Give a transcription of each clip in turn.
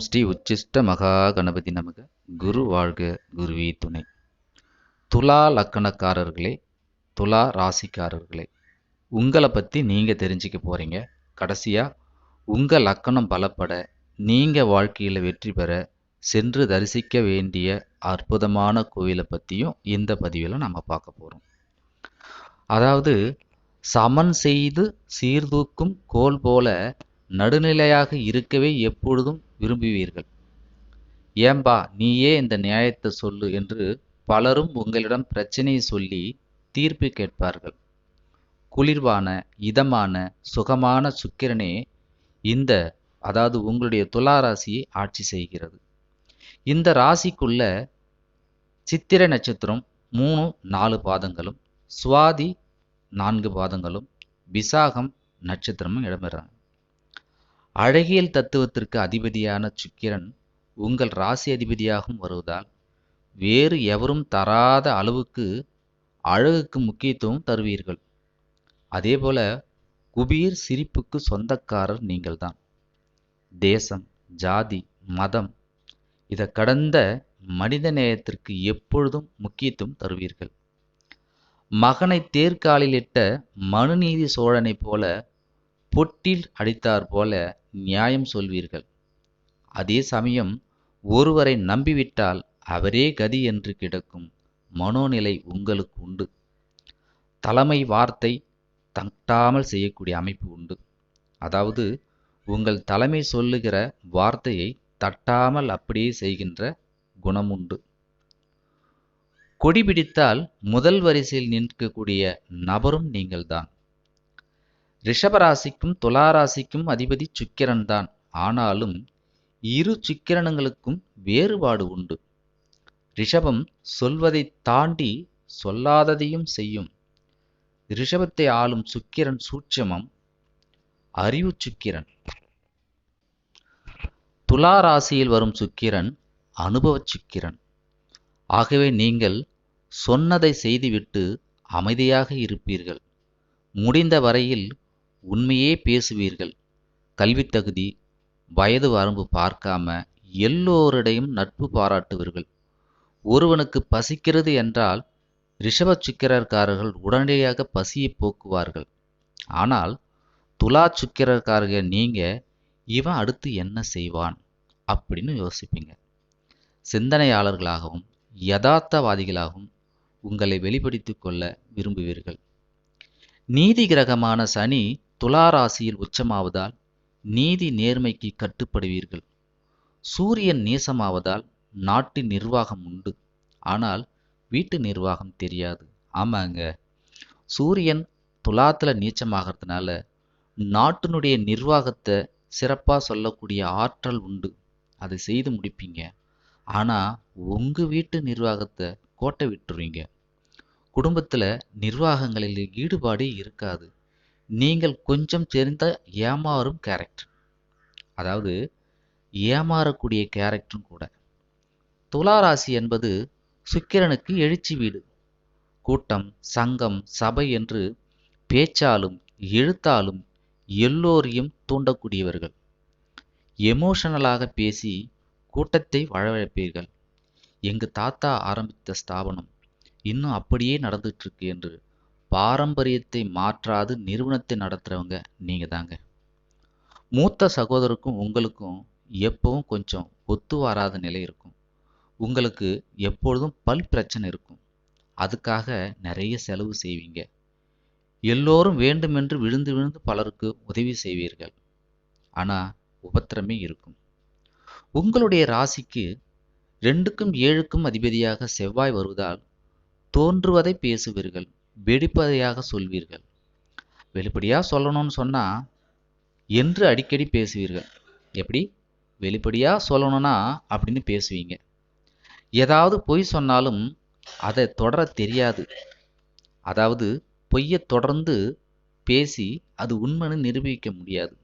ஓம் ஸ்ரீ உச்சிஷ்ட மகா கணபதி நமக. குரு வாழ்க குருவி துணை. துலா லக்கணக்காரர்களே துலா ராசிக்காரர்களே உங்களை பற்றி நீங்கள் தெரிஞ்சுக்க போகிறீங்க கடைசியாக உங்கள் லக்கணம் பலப்பட நீங்கள் வாழ்க்கையில் வெற்றி பெற சென்று தரிசிக்க வேண்டிய அற்புதமான கோவிலை பற்றியும் இந்த பதிவில் நம்ம பார்க்க போகிறோம் அதாவது சமன் செய்து சீர்தூக்கும் கோல் போல நடுநிலையாக இருக்கவே எப்பொழுதும் விரும்புவீர்கள். ஏம்பா நீயே இந்த நியாயத்தை சொல்லு என்று பலரும் உங்களிடம் பிரச்சனையை சொல்லி தீர்ப்பு கேட்பார்கள். குளிர்வான இதமான சுகமான சுக்கிரனே இந்த அதாவது உங்களுடைய துலா ராசியை ஆட்சி செய்கிறது. இந்த ராசிக்குள்ள சித்திரை நட்சத்திரம் மூணு நாலு பாதங்களும் சுவாதி நான்கு பாதங்களும் விசாகம் நட்சத்திரமும் இடம்பெறாங்க. அழகியல் தத்துவத்திற்கு அதிபதியான சுக்கிரன் உங்கள் ராசி அதிபதியாகவும் வருவதால் வேறு எவரும் தராத அளவுக்கு அழகுக்கு முக்கியத்துவம் தருவீர்கள். அதேபோல குபீர் சிரிப்புக்கு சொந்தக்காரர் நீங்கள்தான். தேசம் ஜாதி மதம் இதை கடந்த மனித நேயத்திற்கு எப்பொழுதும் முக்கியத்துவம் தருவீர்கள். மகனை தேர்காலிலிட்ட மனுநீதி சோழனைப் போல பொட்டில் அடித்தார் போல நியாயம் சொல்வீர்கள். அதே சமயம் ஒருவரை நம்பிவிட்டால் அவரே கதி என்று கிடக்கும் மனோநிலை உங்களுக்கு உண்டு. தலைமை வார்த்தை தட்டாமல் செய்யக்கூடிய அமைப்பு உண்டு. அதாவது உங்கள் தலைமை சொல்லுகிற வார்த்தையை தட்டாமல் அப்படியே செய்கின்ற குணம் உண்டு. கொடி பிடித்தால் முதல் வரிசையில் நிற்கக்கூடிய நபரும் நீங்கள்தான். ரிஷபராசிக்கும் துளாராசிக்கும் அதிபதி சுக்கிரன் தான். ஆனாலும் இரு சுக்கிரனங்களுக்கும் வேறுபாடு உண்டு. ரிஷபம் சொல்வதை தாண்டி சொல்லாததையும் செய்யும். ரிஷபத்தை ஆளும் சுக்கிரன் சூட்சமம் அறிவு சுக்கிரன். துலா ராசியில் வரும் சுக்கிரன் அனுபவ சுக்கிரன். ஆகவே நீங்கள் சொன்னதை செய்துவிட்டு அமைதியாக இருப்பீர்கள். முடிந்த வரையில் உண்மையே பேசுவீர்கள். கல்வி தகுதி வயது வரம்பு பார்க்காம எல்லோரிடையும் நட்பு பாராட்டுவீர்கள். ஒருவனுக்கு பசிக்கிறது என்றால் ரிஷப சுக்கிரர்காரர்கள் உடனடியாக பசியை போக்குவார்கள். ஆனால் துலா சுக்கிரர்காரர்கள் நீங்க இவன் அடுத்து என்ன செய்வான்? அப்படின்னு யோசிப்பீங்க. சிந்தனையாளர்களாகவும் யதார்த்தவாதிகளாகவும் உங்களை வெளிப்படுத்திக் கொள்ள விரும்புவீர்கள். நீதி கிரகமான சனி துலா ராசியில் உச்சமாவதால் நீதி நேர்மைக்கு கட்டுப்படுவீர்கள். சூரியன் நீசமாவதால் நாட்டு நிர்வாகம் உண்டு. ஆனால் வீட்டு நிர்வாகம் தெரியாது. ஆமாங்க. சூரியன் துலாத்தில் நீச்சமாகறதுனால நாட்டினுடைய நிர்வாகத்தை சிறப்பாக சொல்லக்கூடிய ஆற்றல் உண்டு. அதை செய்து முடிப்பீங்க. ஆனால் உங்கள் வீட்டு நிர்வாகத்தை கோட்டை விட்டுருவீங்க. குடும்பத்தில் நிர்வாகங்களில் ஈடுபாடே இருக்காது. நீங்கள் கொஞ்சம் தெரிந்த ஏமாறும் கேரக்டர் அதாவது ஏமாறக்கூடிய கேரக்டரும் கூட. துளாராசி என்பது சுக்கிரனுக்கு எழுச்சி வீடு. கூட்டம் சங்கம் சபை என்று பேச்சாலும் எழுத்தாலும் எல்லோரையும் தூண்டக்கூடியவர்கள். எமோஷனலாக பேசி கூட்டத்தை வரவழைப்பீர்கள் எங்கள் தாத்தா ஆரம்பித்த ஸ்தாபனம் இன்னும் அப்படியே நடந்துட்டு இருக்கு என்று பாரம்பரியத்தை மாற்றாது நிறுவனத்தை நடத்துகிறவங்க நீங்கள் தாங்க. மூத்த சகோதரருக்கும் உங்களுக்கும் எப்பவும் கொஞ்சம் ஒத்து வராத நிலை இருக்கும். உங்களுக்கு எப்பொழுதும் பல் பிரச்சனை இருக்கும். அதுக்காக நிறைய செலவு செய்வீங்க. எல்லோரும் வேண்டுமென்று விழுந்து விழுந்து பலருக்கு உதவி செய்வீர்கள். ஆனால் உபத்திரமே இருக்கும். உங்களுடைய ராசிக்கு ரெண்டுக்கும் ஏழுக்கும் அதிபதியாக செவ்வாய் வருவதால் தோன்றுவதை பேசுவீர்கள். வெடிப்பதையாக சொல்வீர்கள். வெளிப்படையாக சொல்லணும்னு சொன்னால் என்று அடிக்கடி பேசுவீர்கள். எப்படி? வெளிப்படையாக சொல்லணும்னா அப்படின்னு பேசுவீங்க. ஏதாவது பொய் சொன்னாலும் அதை தொடர தெரியாது. அதாவது பொய்யை தொடர்ந்து பேசி அது உண்மைன்னு நிரூபிக்க முடியாது.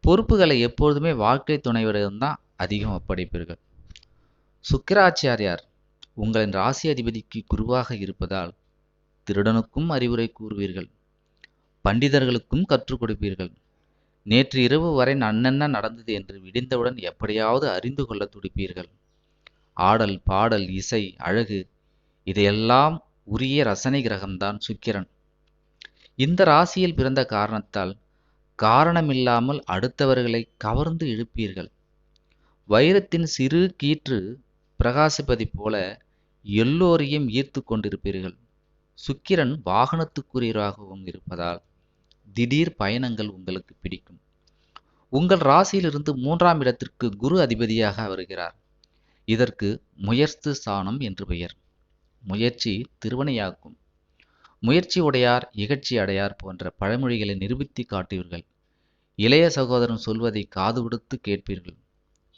பொறுப்புகளை எப்பொழுதுமே வாழ்க்கை துணைவரிடம்தான் அதிகம் ஒப்படைப்பீர்கள். சுக்கிராச்சாரியார் உங்களின் ராசி அதிபதிக்கு குருவாக இருப்பதால் திருடனுக்கும் அறிவுரை கூறுவீர்கள். பண்டிதர்களுக்கும் கற்றுக் கொடுப்பீர்கள். நேற்று இரவு வரை நன்னென்ன நடந்தது என்று விடிந்தவுடன் எப்படியாவது அறிந்து கொள்ள துடிப்பீர்கள். ஆடல் பாடல் இசை அழகு இதையெல்லாம் உரிய ரசனை கிரகம்தான் சுக்கிரன். இந்த ராசியில் பிறந்த காரணத்தால் காரணமில்லாமல் அடுத்தவர்களை கவர்ந்து இழுப்பீர்கள். வைரத்தின் சிறு கீற்று பிரகாசிப்பதைப் போல எல்லோரையும் ஈர்த்து கொண்டிருப்பீர்கள். சுக்கிரன் வாகனத்துக்குரியராகவும் இருப்பதால் திடீர் பயணங்கள் உங்களுக்கு பிடிக்கும். உங்கள் ராசியிலிருந்து மூன்றாம் இடத்திற்கு குரு அதிபதியாக வருகிறார். இதற்கு முயற்சி ஸ்தானம் என்று பெயர். முயற்சி திருவனையாக்கும் முயற்சி உடையார் இகழ்ச்சி அடையார் போன்ற பழமொழிகளை நிரூபித்து காட்டுவீர்கள். இளைய சகோதரன் சொல்வதை காது கொடுத்து கேட்பீர்கள்.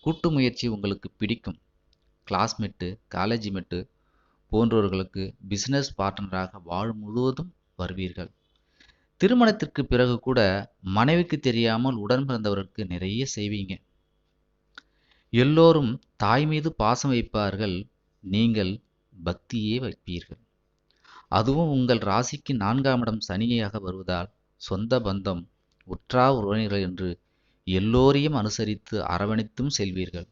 கூட்டு முயற்சி உங்களுக்கு பிடிக்கும். கிளாஸ்மேட்டு காலேஜ் மேட்டு போன்றவர்களுக்கு பிசினஸ் பார்ட்னராக வாழ் முழுவதும் வருவீர்கள். திருமணத்திற்கு பிறகு கூட மனைவிக்கு தெரியாமல் உடன் பிறந்தவருக்கு நிறைய செய்வீங்க. எல்லோரும் தாய் மீது பாசம் வைப்பார்கள் நீங்கள் பக்தியே வைப்பீர்கள். அதுவும் உங்கள் ராசிக்கு நான்காம் இடம் சனியாக வருவதால் சொந்த பந்தம் உற்றா உறவினர்கள் என்று எல்லோரையும் அனுசரித்து அரவணைத்தும் செல்வீர்கள்.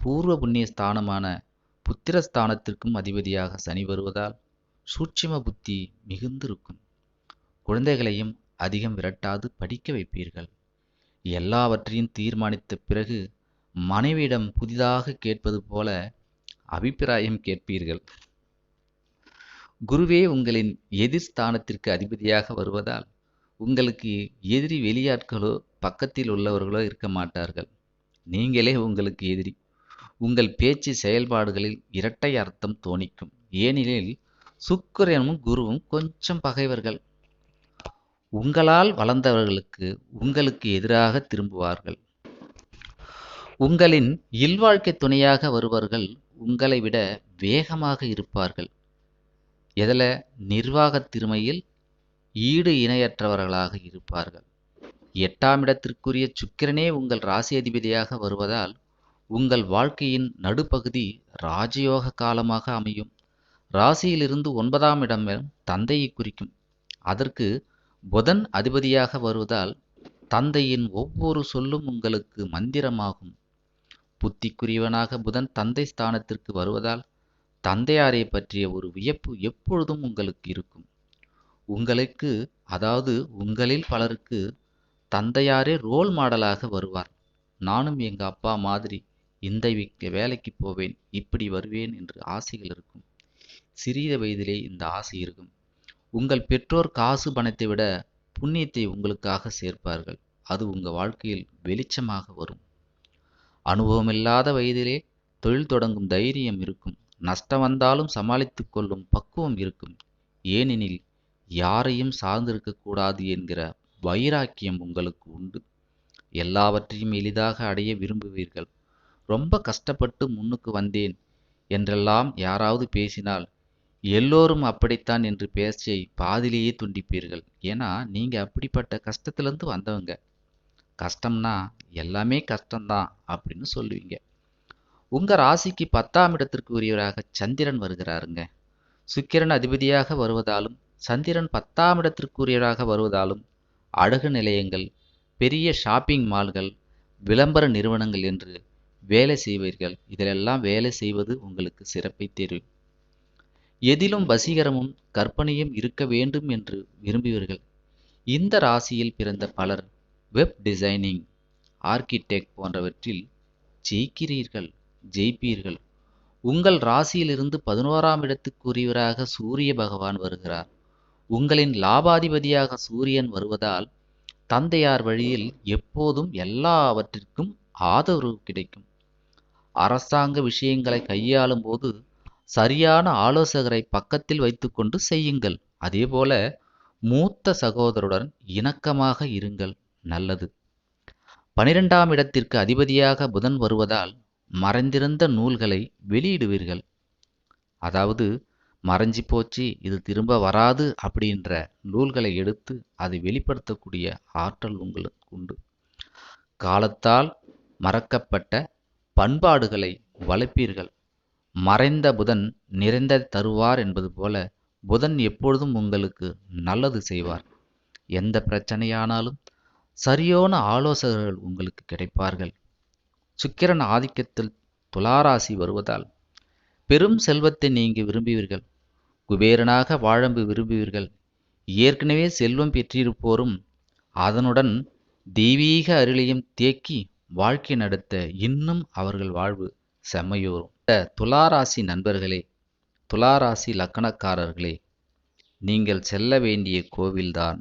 பூர்வ புண்ணிய ஸ்தானமான புத்திரஸ்தானத்திற்கும் அதிபதியாக சனி வருவதால் சூட்சிம புத்தி மிகுந்திருக்கும். குழந்தைகளையும் அதிகம் விரட்டாது படிக்க வைப்பீர்கள். எல்லாவற்றையும் தீர்மானித்த பிறகு மனைவியிடம் புதிதாக கேட்பது போல அபிப்பிராயம் கேட்பீர்கள். குருவே உங்களின் எதிர்ஸ்தானத்திற்கு அதிபதியாக வருவதால் உங்களுக்கு எதிரி வெளியாட்களோ பக்கத்தில் உள்ளவர்களோ இருக்க மாட்டார்கள். நீங்களே உங்களுக்கு எதிரி. உங்கள் பேச்சு செயல்பாடுகளில் இரட்டை அர்த்தம் தோணிக்கும். ஏனெனில் சுக்கிரனும் குருவும் கொஞ்சம் பகைவர்கள். உங்களால் வளர்ந்தவர்களுக்கு உங்களுக்கு எதிராக திரும்புவார்கள். உங்களின் இல்வாழ்க்கை துணையாக வருபவர்கள் உங்களை விட வேகமாக இருப்பார்கள். எதில்? நிர்வாகத் திறமையில் ஈடு இணையற்றவர்களாக இருப்பார்கள். எட்டாம் இடத்திற்குரிய சுக்கிரனே உங்கள் ராசி அதிபதியாக வருவதால் உங்கள் வாழ்க்கையின் நடுப்பகுதி ராஜயோக காலமாக அமையும். ராசியிலிருந்து ஒன்பதாம் இடம் தந்தையை குறிக்கும். அதற்கு புதன் அதிபதியாக வருவதால் தந்தையின் ஒவ்வொரு சொல்லும் உங்களுக்கு மந்திரமாகும். புத்திக்குரியவனாக புதன் தந்தை ஸ்தானத்திற்கு வருவதால் தந்தையாரை பற்றிய ஒரு வியப்பு எப்பொழுதும் உங்களுக்கு இருக்கும். உங்களுக்கு அதாவது உங்களில் பலருக்கு தந்தையாரே ரோல் மாடலாக வருவார். நானும் எங்கள் அப்பா மாதிரி. இந்த வேலைக்கு போவேன் இப்படி வருவேன் என்று ஆசைகள் இருக்கும். சிறிய வயதிலே இந்த ஆசை இருக்கும். உங்கள் பெற்றோர் காசு பணத்தை விட புண்ணியத்தை உங்களுக்காக சேர்ப்பார்கள். அது உங்கள் வாழ்க்கையில் வெளிச்சமாக வரும். அனுபவமில்லாத வயதிலே தொழில் தொடங்கும் தைரியம் இருக்கும். நஷ்டம் வந்தாலும் சமாளித்துக் கொள்ளும் பக்குவம் இருக்கும். ஏனெனில் யாரையும் சார்ந்திருக்கக்கூடாது என்கிற வைராக்கியம் உங்களுக்கு உண்டு. எல்லாவற்றையும் எளிதாக அடைய விரும்புவீர்கள். ரொம்ப கஷ்டப்பட்டு முன்னுக்கு வந்தேன் என்றெல்லாம் யாராவது பேசினால் எல்லோரும் அப்படித்தான் என்று பேச்சை பாதிலேயே துண்டிப்பீர்கள். ஏன்னா நீங்க அப்படிப்பட்ட கஷ்டத்துலேருந்து வந்தவங்க. கஷ்டம்னா எல்லாமே கஷ்டம்தான் அப்படின்னு சொல்லுவீங்க. உங்க ராசிக்கு பத்தாம் இடத்திற்கு உரியவராக சந்திரன் வருகிறாருங்க. சுக்கிரன் அதிபதியாக வருவதாலும் சந்திரன் பத்தாம் இடத்திற்கு உரியவராக வருவதாலும் அழகு நிலையங்கள் பெரிய ஷாப்பிங் மால்கள் விளம்பர நிறுவனங்கள் என்று வேலை செய்வீர்கள். இதிலெல்லாம் வேலை செய்வது உங்களுக்கு சிறப்பை தெரியும் எதிலும் வசீகரமும் கற்பனையும் இருக்க வேண்டும் என்று விரும்புவீர்கள். இந்த ராசியில் பிறந்த பலர் வெப் டிசைனிங் ஆர்கிடெக்ட் போன்றவற்றில் ஜெயிக்கிறீர்கள் ஜெயிப்பீர்கள். உங்கள் ராசியிலிருந்து பதினோராம் இடத்துக்குரியவராக சூரிய பகவான் வருகிறார். உங்களின் லாபாதிபதியாக சூரியன் வருவதால் தந்தையார் வழியில் எப்போதும் எல்லாவற்றிற்கும் ஆதரவு கிடைக்கும். அரசாங்க விஷயங்களை கையாளும் போது சரியான ஆலோசகரை பக்கத்தில் வைத்துக்கொண்டு செய்யுங்கள். அதேபோல மூத்த சகோதரருடன் இணக்கமாக இருங்கள். நல்லது. பனிரெண்டாம் இடத்திற்கு அதிபதியாக புதன் வருவதால் மறைந்திருந்த நூல்களை வெளியிடுவீர்கள். அதாவது மறைஞ்சு போச்சு இது திரும்ப வராது அப்படின்ற நூல்களை எடுத்து அதை வெளிப்படுத்தக்கூடிய ஆற்றல் உங்களுக்கு உண்டு. காலத்தால் மறக்கப்பட்ட பண்பாடுகளை வளர்ப்பீர்கள். மறைந்த புதன் நிறைந்த தருவார் என்பது போல புதன் எப்பொழுதும் உங்களுக்கு நல்லது செய்வார். எந்த பிரச்சனையானாலும் சரியான ஆலோசகர்கள் உங்களுக்கு கிடைப்பார்கள். சுக்கிரன் ஆதிக்கத்தில் துளாராசி வருவதால் பெரும் செல்வத்தை நீங்க விரும்புவீர்கள். குபேரனாக வாழம்பு விரும்புவீர்கள். ஏற்கனவே செல்வம் பெற்றிருப்போரும் அதனுடன் தெய்வீக அருளையும் தேக்கி வாழ்க்கை நடத்த இன்னும் அவர்கள் வாழ்வு செம்மையோறும் துளாராசி நண்பர்களே துளாராசி லக்கணக்காரர்களே நீங்கள் செல்ல வேண்டிய கோவில்தான்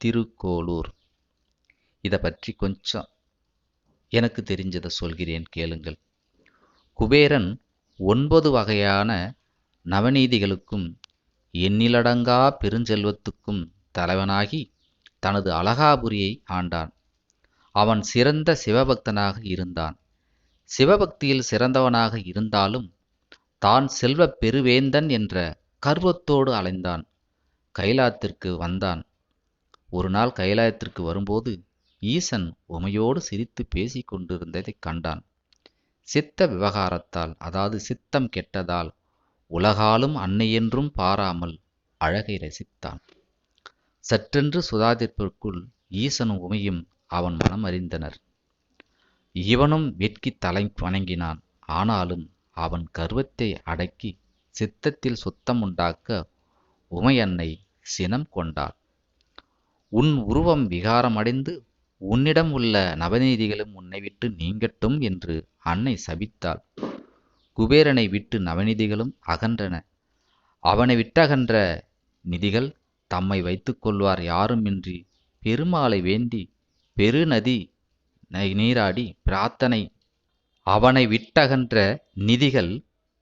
திருக்கோளூர். இதை பற்றி கொஞ்சம் எனக்கு தெரிஞ்சதை சொல்கிறேன் கேளுங்கள். குபேரன் ஒன்பது வகையான நவநீதிகளுக்கும் எண்ணிலடங்கா பெருஞ்செல்வத்துக்கும் தலைவனாகி தனது அழகாபுரியை ஆண்டான். அவன் சிறந்த சிவபக்தனாக இருந்தான். சிவபக்தியில் சிறந்தவனாக இருந்தாலும் தான் செல்வப் பெருவேந்தன் என்ற கர்வத்தோடு அலைந்தான். கைலாத்திற்கு வந்தான். ஒரு நாள் கைலாயத்திற்கு வரும்போது ஈசன் உமையோடு சிரித்து பேசிக் கொண்டிருந்ததைக் கண்டான். சித்த விவகாரத்தால் அதாவது சித்தம் கெட்டதால் உலகாலும் அன்னையென்றும் பாராமல் அழகை ரசித்தான். சற்றென்று சுதாதிப்பிற்குள் ஈசனும் உமையும் அவன் மனம் அறிந்தனர். இவனும் வெட்கி தலை வணங்கினான். ஆனாலும் அவன் கர்வத்தை அடக்கி சித்தத்தில் சுத்தம் உண்டாக்க உமையன்னை சினம் கொண்டாள். உன் உருவம் விகாரமடைந்து உன்னிடம் உள்ள நவநீதிகளும் உன்னை விட்டு நீங்கட்டும் என்று அன்னை சபித்தாள். குபேரனை விட்டு நவநிதிகளும் அகன்றன. அவனை விட்டகன்ற நிதிகள் தம்மை வைத்துக்கொள்வார் யாருமின்றி பெருமாளை வேண்டி பெருநதி நீராடி பிரார்த்தனை. அவனை விட்டகன்ற நிதிகள்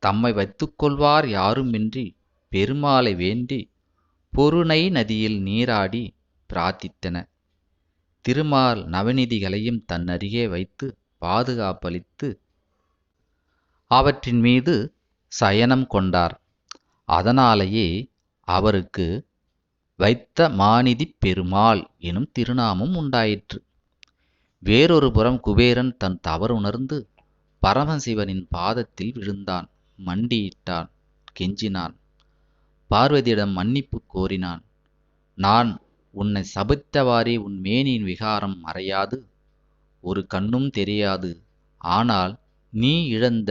தம்மை வைத்துக்கொள்வார் யாருமின்றி பெருமாளை வேண்டி பொருணை நதியில் நீராடி பிரார்த்தித்தன. திருமால் நவநிதிகளையும் தன்னருகே வைத்து பாதுகாப்பளித்து அவற்றின் மீது சயனம் கொண்டார். அதனாலேயே அவருக்கு வைத்த மாநிதி பெருமாள் எனும் திருநாமம் உண்டாயிற்று. வேறொரு புறம் குபேரன் தன் தவறு உணர்ந்து பரமசிவனின் பாதத்தில் விழுந்தான். மண்டியிட்டான் கெஞ்சினான். பார்வதியிடம் மன்னிப்பு கோரினான். நான் உன்னை சபித்தவாறே உன் மேனியின் விகாரம் மறையாது. ஒரு கண்ணும் தெரியாது. ஆனால் நீ இழந்த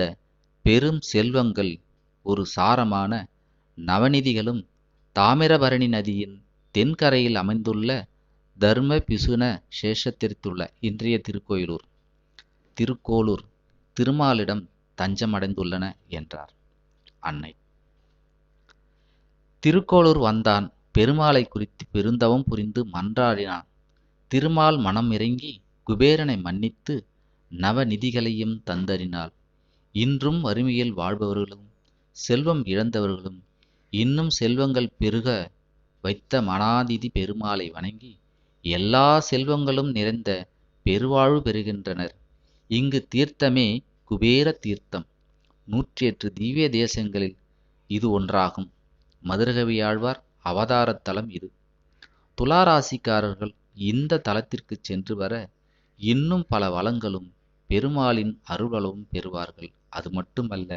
பெரும் செல்வங்கள் ஒரு சாரமான நவநிதிகளும் தாமிரபரணி நதியின் தென்கரையில் அமைந்துள்ள தர்ம பிசுன சேஷத்திற்குள்ள இன்றைய திருக்கோயிலூர் திருக்கோளூர் திருமாலிடம் தஞ்சமடைந்துள்ளன என்றார் அன்னை. திருக்கோளூர் வந்தான். பெருமாளை குறித்து பெருந்தவம் புரிந்து மன்றாடினான். திருமால் மனம் இறங்கி குபேரனை மன்னித்து நவநிதிகளையும் தந்தறினாள். இன்றும் வறுமையில் வாழ்பவர்களும் செல்வம் இழந்தவர்களும் இன்னும் செல்வங்கள் பெருக வைத்த மனாதிதி பெருமாளை வணங்கி எல்லா செல்வங்களும் நிறைந்த பெருவாழ்வு பெறுகின்றனர். இங்கு தீர்த்தமே குபேர தீர்த்தம். நூற்றி எட்டு திவ்ய தேசங்களில் இது ஒன்றாகும். மதுரகவியாழ்வார் அவதாரத்தலம் இது. துளாராசிக்காரர்கள் இந்த தலத்திற்கு சென்று வர இன்னும் பல வளங்களும் பெருமாளின் அருளலும் பெறுவார்கள். அது மட்டுமல்ல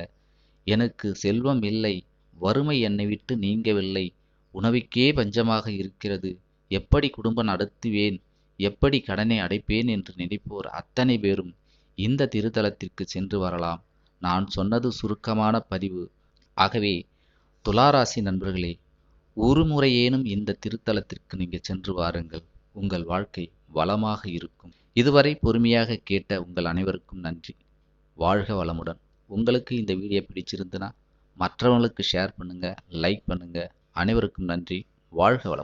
எனக்கு செல்வம் இல்லை வறுமை என்னை விட்டு நீங்கவில்லை. உணவுக்கே பஞ்சமாக இருக்கிறது. எப்படி குடும்பம் நடத்துவேன்? எப்படி கடனை அடைப்பேன் என்று நினைப்போர் அத்தனை பேரும் இந்த திருத்தலத்திற்கு சென்று வரலாம். நான் சொன்னது சுருக்கமான பதிவு. ஆகவே துளாராசி நண்பர்களே ஒரு முறையேனும் இந்த திருத்தலத்திற்கு நீங்க சென்று வாருங்கள். உங்கள் வாழ்க்கை வளமாக இருக்கும். இதுவரை பொறுமையாக கேட்ட உங்கள் அனைவருக்கும் நன்றி. வாழ்க வளமுடன். உங்களுக்கு இந்த வீடியோ பிடிச்சிருந்துன்னா மற்றவங்களுக்கு ஷேர் பண்ணுங்கள் லைக் பண்ணுங்கள் அனைவருக்கும் நன்றி. வாழ்க வளம்